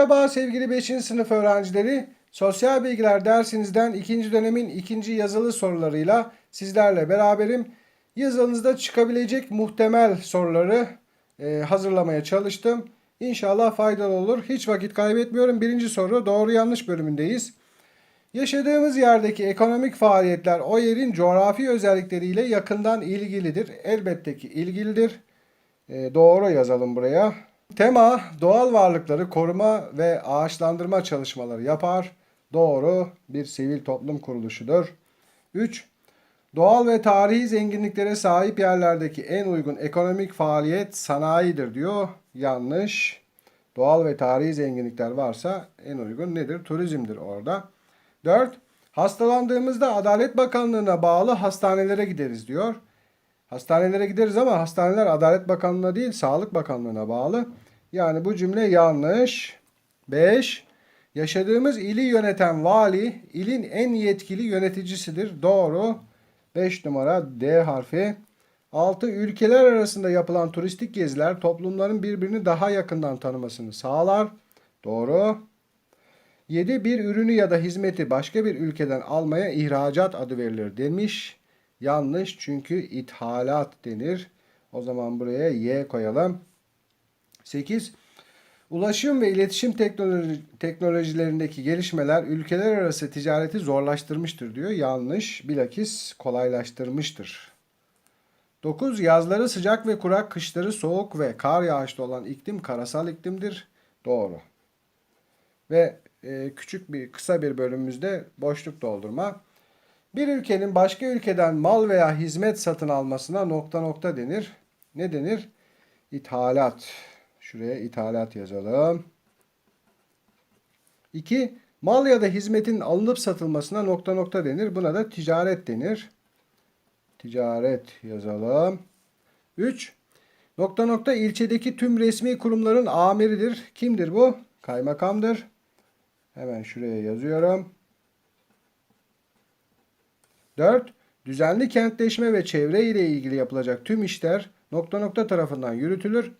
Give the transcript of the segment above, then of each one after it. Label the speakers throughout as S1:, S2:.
S1: Merhaba sevgili 5. sınıf öğrencileri. Sosyal bilgiler dersinizden ikinci dönemin ikinci yazılı sorularıyla sizlerle beraberim. Yazınızda çıkabilecek muhtemel soruları e, hazırlamaya çalıştım. İnşallah faydalı olur. Hiç vakit kaybetmiyorum. Birinci soru doğru yanlış bölümündeyiz. Yaşadığımız yerdeki ekonomik faaliyetler o yerin coğrafi özellikleriyle yakından ilgilidir. Elbette ki ilgilidir. E, doğru yazalım buraya. Tema doğal varlıkları koruma ve ağaçlandırma çalışmaları yapar. Doğru bir sivil toplum kuruluşudur. 3. Doğal ve tarihi zenginliklere sahip yerlerdeki en uygun ekonomik faaliyet sanayidir diyor. Yanlış. Doğal ve tarihi zenginlikler varsa en uygun nedir? Turizmdir orada. 4. Hastalandığımızda Adalet Bakanlığı'na bağlı hastanelere gideriz diyor. Hastanelere gideriz ama hastaneler Adalet Bakanlığı'na değil Sağlık Bakanlığı'na bağlı. Yani bu cümle yanlış. 5. Yaşadığımız ili yöneten vali ilin en yetkili yöneticisidir. Doğru. 5 numara D harfi. 6. Ülkeler arasında yapılan turistik geziler toplumların birbirini daha yakından tanımasını sağlar. Doğru. 7. Bir ürünü ya da hizmeti başka bir ülkeden almaya ihracat adı verilir demiş. Yanlış çünkü ithalat denir. O zaman buraya Y koyalım. 8. Ulaşım ve iletişim teknoloji, teknolojilerindeki gelişmeler ülkeler arası ticareti zorlaştırmıştır diyor. Yanlış. Bilakis kolaylaştırmıştır. 9. Yazları sıcak ve kurak, kışları soğuk ve kar yağışlı olan iklim karasal iklimdir. Doğru. Ve e, küçük bir kısa bir bölümümüzde boşluk doldurma. Bir ülkenin başka ülkeden mal veya hizmet satın almasına nokta nokta denir. Ne denir? İthalat. Şuraya ithalat yazalım. 2. Mal ya da hizmetin alınıp satılmasına nokta nokta denir. Buna da ticaret denir. Ticaret yazalım. 3. Nokta nokta ilçedeki tüm resmi kurumların amiridir. Kimdir bu? Kaymakamdır. Hemen şuraya yazıyorum. 4. Düzenli kentleşme ve çevre ile ilgili yapılacak tüm işler nokta nokta tarafından yürütülür.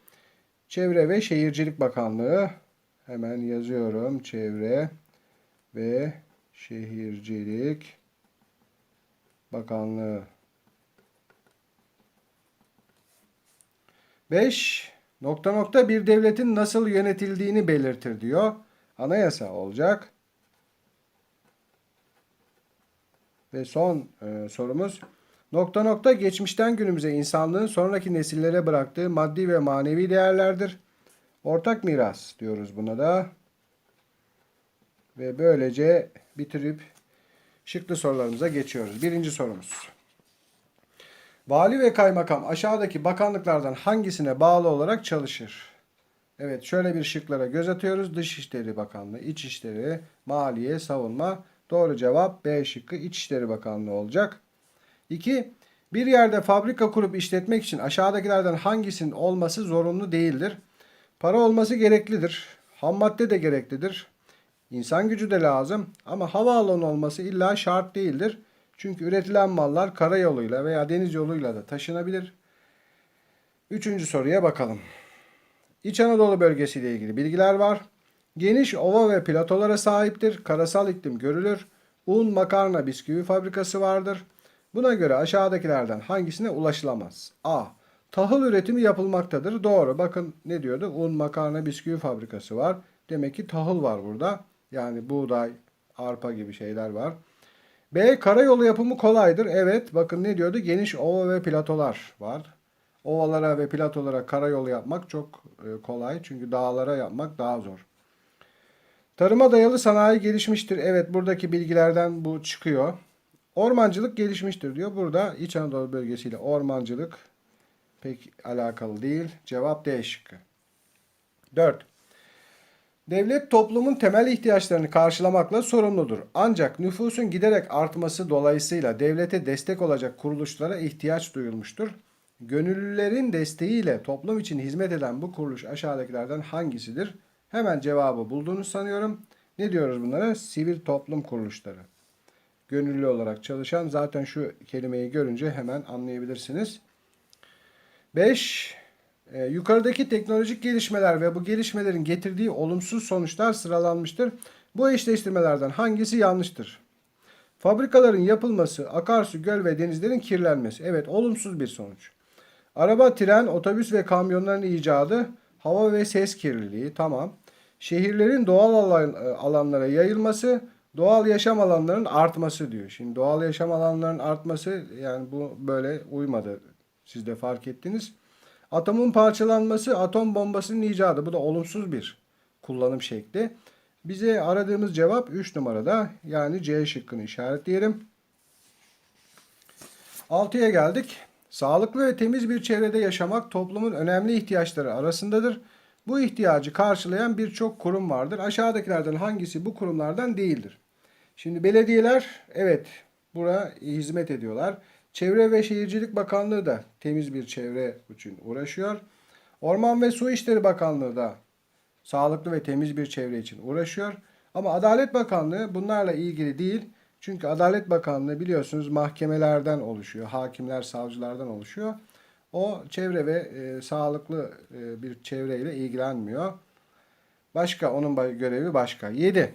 S1: Çevre ve Şehircilik Bakanlığı hemen yazıyorum. Çevre ve Şehircilik Bakanlığı 5. Nokta nokta bir devletin nasıl yönetildiğini belirtir diyor. Anayasa olacak. Ve son e, sorumuz. Nokta nokta geçmişten günümüze insanlığın sonraki nesillere bıraktığı maddi ve manevi değerlerdir. Ortak miras diyoruz buna da. Ve böylece bitirip şıklı sorularımıza geçiyoruz. Birinci sorumuz. Vali ve kaymakam aşağıdaki bakanlıklardan hangisine bağlı olarak çalışır? Evet şöyle bir şıklara göz atıyoruz. Dışişleri Bakanlığı, İçişleri, Maliye, Savunma. Doğru cevap B şıkkı İçişleri Bakanlığı olacak. 2. Bir yerde fabrika kurup işletmek için aşağıdakilerden hangisinin olması zorunlu değildir? Para olması gereklidir. Ham madde de gereklidir. İnsan gücü de lazım ama havaalanı olması illa şart değildir. Çünkü üretilen mallar karayoluyla veya deniz yoluyla da taşınabilir. Üçüncü soruya bakalım. İç Anadolu bölgesi ile ilgili bilgiler var. Geniş ova ve platolara sahiptir. Karasal iklim görülür. Un, makarna, bisküvi fabrikası vardır. Buna göre aşağıdakilerden hangisine ulaşılamaz? A. Tahıl üretimi yapılmaktadır. Doğru. Bakın ne diyordu? Un, makarna, bisküvi fabrikası var. Demek ki tahıl var burada. Yani buğday, arpa gibi şeyler var. B. Karayolu yapımı kolaydır. Evet. Bakın ne diyordu? Geniş ova ve platolar var. Ovalara ve platolara karayolu yapmak çok e, kolay. Çünkü dağlara yapmak daha zor. Tarıma dayalı sanayi gelişmiştir. Evet buradaki bilgilerden bu çıkıyor. Ormancılık gelişmiştir diyor. Burada İç Anadolu bölgesiyle ormancılık pek alakalı değil. Cevap D şıkkı. 4. Devlet toplumun temel ihtiyaçlarını karşılamakla sorumludur. Ancak nüfusun giderek artması dolayısıyla devlete destek olacak kuruluşlara ihtiyaç duyulmuştur. Gönüllülerin desteğiyle toplum için hizmet eden bu kuruluş aşağıdakilerden hangisidir? Hemen cevabı bulduğunu sanıyorum. Ne diyoruz bunlara? Sivil toplum kuruluşları. Gönüllü olarak çalışan zaten şu kelimeyi görünce hemen anlayabilirsiniz. 5. Ee, yukarıdaki teknolojik gelişmeler ve bu gelişmelerin getirdiği olumsuz sonuçlar sıralanmıştır. Bu eşleştirmelerden hangisi yanlıştır? Fabrikaların yapılması, akarsu, göl ve denizlerin kirlenmesi. Evet, olumsuz bir sonuç. Araba, tren, otobüs ve kamyonların icadı, hava ve ses kirliliği. Tamam. Şehirlerin doğal alan- e, alanlara yayılması, doğal yaşam alanlarının artması diyor. Şimdi doğal yaşam alanlarının artması yani bu böyle uymadı. Siz de fark ettiniz. Atomun parçalanması, atom bombasının icadı. Bu da olumsuz bir kullanım şekli. Bize aradığımız cevap 3 numarada. Yani C şıkkını işaretleyelim. 6'ya geldik. Sağlıklı ve temiz bir çevrede yaşamak toplumun önemli ihtiyaçları arasındadır. Bu ihtiyacı karşılayan birçok kurum vardır. Aşağıdakilerden hangisi bu kurumlardan değildir? Şimdi belediyeler evet buna hizmet ediyorlar. Çevre ve Şehircilik Bakanlığı da temiz bir çevre için uğraşıyor. Orman ve Su İşleri Bakanlığı da sağlıklı ve temiz bir çevre için uğraşıyor. Ama Adalet Bakanlığı bunlarla ilgili değil. Çünkü Adalet Bakanlığı biliyorsunuz mahkemelerden oluşuyor. Hakimler, savcılardan oluşuyor. O çevre ve e, sağlıklı e, bir çevreyle ilgilenmiyor. Başka onun görevi başka. 7.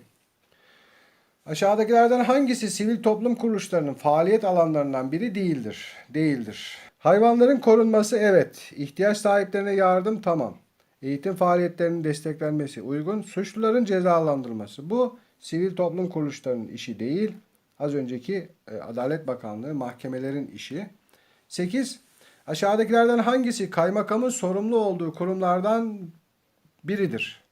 S1: Aşağıdakilerden hangisi sivil toplum kuruluşlarının faaliyet alanlarından biri değildir? Değildir. Hayvanların korunması evet. İhtiyaç sahiplerine yardım tamam. Eğitim faaliyetlerinin desteklenmesi uygun. Suçluların cezalandırılması bu sivil toplum kuruluşlarının işi değil. Az önceki e, Adalet Bakanlığı mahkemelerin işi. 8. Aşağıdakilerden hangisi kaymakamın sorumlu olduğu kurumlardan biridir?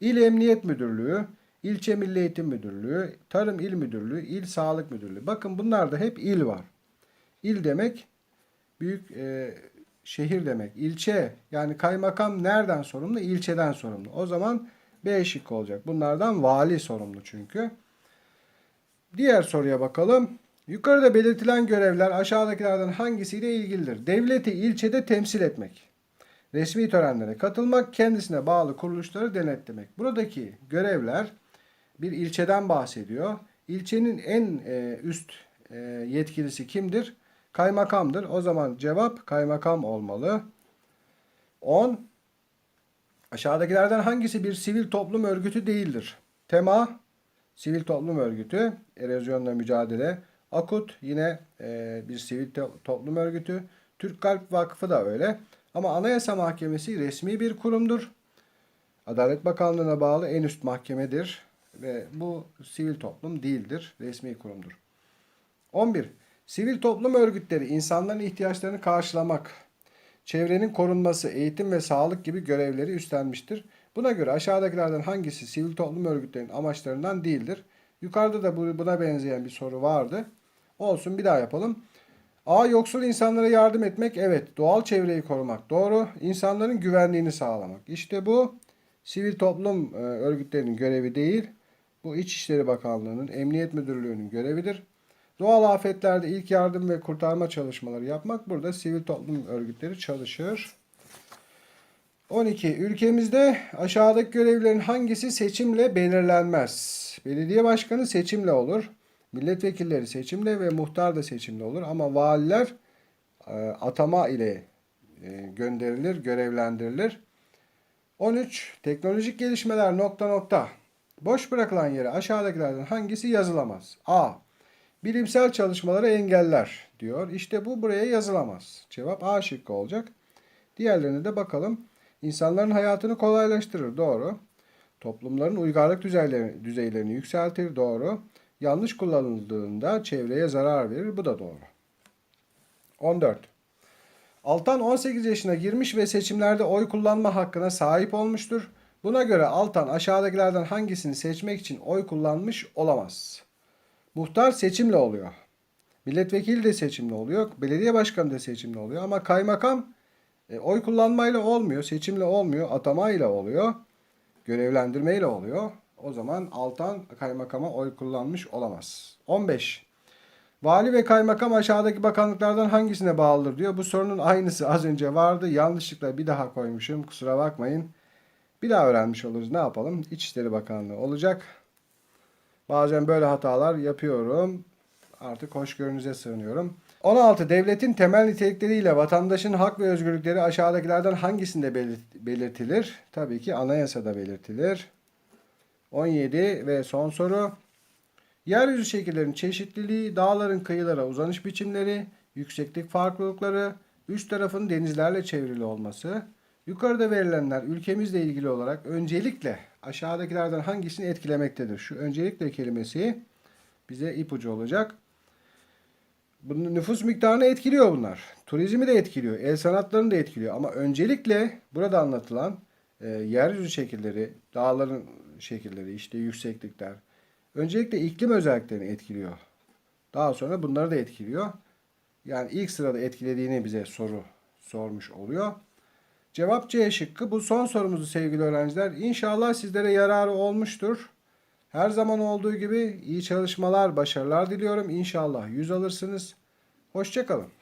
S1: İl Emniyet Müdürlüğü, İlçe Milli Eğitim Müdürlüğü, Tarım İl Müdürlüğü, İl Sağlık Müdürlüğü. Bakın bunlarda hep il var. İl demek büyük e, şehir demek. İlçe yani kaymakam nereden sorumlu? İlçeden sorumlu. O zaman B şıkkı olacak. Bunlardan vali sorumlu çünkü. Diğer soruya bakalım. Yukarıda belirtilen görevler aşağıdakilerden hangisiyle ilgilidir? Devleti ilçede temsil etmek. Resmi törenlere katılmak, kendisine bağlı kuruluşları denetlemek. Buradaki görevler bir ilçeden bahsediyor. İlçenin en e, üst e, yetkilisi kimdir? Kaymakamdır. O zaman cevap kaymakam olmalı. 10. Aşağıdakilerden hangisi bir sivil toplum örgütü değildir? Tema, sivil toplum örgütü, erozyonla mücadele. Akut yine e, bir sivil to- toplum örgütü. Türk Kalp Vakfı da öyle. Ama Anayasa Mahkemesi resmi bir kurumdur. Adalet Bakanlığı'na bağlı en üst mahkemedir ve bu sivil toplum değildir, resmi kurumdur. 11. Sivil toplum örgütleri insanların ihtiyaçlarını karşılamak, çevrenin korunması, eğitim ve sağlık gibi görevleri üstlenmiştir. Buna göre aşağıdakilerden hangisi sivil toplum örgütlerinin amaçlarından değildir? Yukarıda da bu- buna benzeyen bir soru vardı. Olsun bir daha yapalım. A. Yoksul insanlara yardım etmek. Evet. Doğal çevreyi korumak. Doğru. İnsanların güvenliğini sağlamak. İşte bu sivil toplum e, örgütlerinin görevi değil. Bu İçişleri Bakanlığı'nın, Emniyet Müdürlüğü'nün görevidir. Doğal afetlerde ilk yardım ve kurtarma çalışmaları yapmak burada sivil toplum örgütleri çalışır. 12. Ülkemizde aşağıdaki görevlerin hangisi seçimle belirlenmez? Belediye başkanı seçimle olur. Milletvekilleri seçimle ve muhtar da seçimle olur. Ama valiler e, atama ile e, gönderilir, görevlendirilir. 13. Teknolojik gelişmeler nokta nokta. Boş bırakılan yere aşağıdakilerden hangisi yazılamaz? A. Bilimsel çalışmaları engeller diyor. İşte bu buraya yazılamaz. Cevap A şıkkı olacak. Diğerlerine de bakalım. İnsanların hayatını kolaylaştırır. Doğru. Toplumların uygarlık düzeylerini, yükseltir. Doğru. Yanlış kullanıldığında çevreye zarar verir. Bu da doğru. 14. Altan 18 yaşına girmiş ve seçimlerde oy kullanma hakkına sahip olmuştur. Buna göre Altan aşağıdakilerden hangisini seçmek için oy kullanmış olamaz? Muhtar seçimle oluyor. Milletvekili de seçimle oluyor. Belediye başkanı da seçimle oluyor. Ama kaymakam e, oy kullanmayla olmuyor. Seçimle olmuyor. Atamayla oluyor. Görevlendirmeyle oluyor. O zaman Altan kaymakama oy kullanmış olamaz. 15. Vali ve kaymakam aşağıdaki bakanlıklardan hangisine bağlıdır diyor. Bu sorunun aynısı az önce vardı. Yanlışlıkla bir daha koymuşum. Kusura bakmayın. Bir daha öğrenmiş oluruz. Ne yapalım? İçişleri Bakanlığı olacak. Bazen böyle hatalar yapıyorum. Artık hoşgörünüze sığınıyorum. 16. Devletin temel nitelikleriyle vatandaşın hak ve özgürlükleri aşağıdakilerden hangisinde belir- belirtilir? Tabii ki anayasada belirtilir. 17 ve son soru. Yeryüzü şekillerinin çeşitliliği, dağların kıyılara uzanış biçimleri, yükseklik farklılıkları, üst tarafın denizlerle çevrili olması. Yukarıda verilenler ülkemizle ilgili olarak öncelikle aşağıdakilerden hangisini etkilemektedir? Şu öncelikle kelimesi bize ipucu olacak. Bunun nüfus miktarını etkiliyor bunlar. Turizmi de etkiliyor, el sanatlarını da etkiliyor. Ama öncelikle burada anlatılan e, yeryüzü şekilleri, dağların şekilleri, işte yükseklikler. Öncelikle iklim özelliklerini etkiliyor. Daha sonra bunları da etkiliyor. Yani ilk sırada etkilediğini bize soru sormuş oluyor. Cevap C şıkkı. Bu son sorumuzu sevgili öğrenciler. İnşallah sizlere yararı olmuştur. Her zaman olduğu gibi iyi çalışmalar, başarılar diliyorum. İnşallah 100 alırsınız. Hoşçakalın.